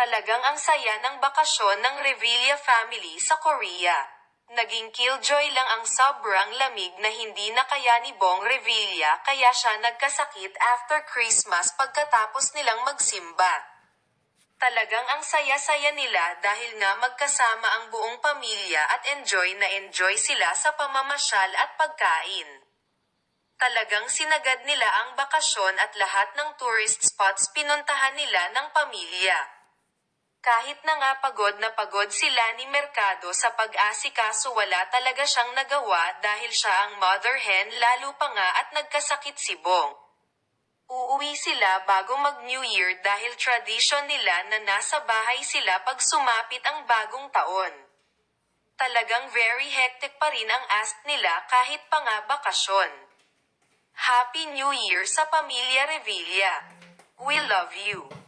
Talagang ang saya ng bakasyon ng Revilla family sa Korea. Naging killjoy lang ang sobrang lamig na hindi na kaya ni Bong Revilla kaya siya nagkasakit after Christmas pagkatapos nilang magsimba. Talagang ang saya-saya nila dahil nga magkasama ang buong pamilya at enjoy na enjoy sila sa pamamasyal at pagkain. Talagang sinagad nila ang bakasyon at lahat ng tourist spots pinuntahan nila ng pamilya. Kahit na nga pagod na pagod sila ni Mercado sa pag-asikaso wala talaga siyang nagawa dahil siya ang mother hen lalo pa nga at nagkasakit si Bong. Uuwi sila bago mag New Year dahil tradisyon nila na nasa bahay sila pag sumapit ang bagong taon. Talagang very hectic pa rin ang ask nila kahit pa nga bakasyon. Happy New Year sa Pamilya Revilla. We love you.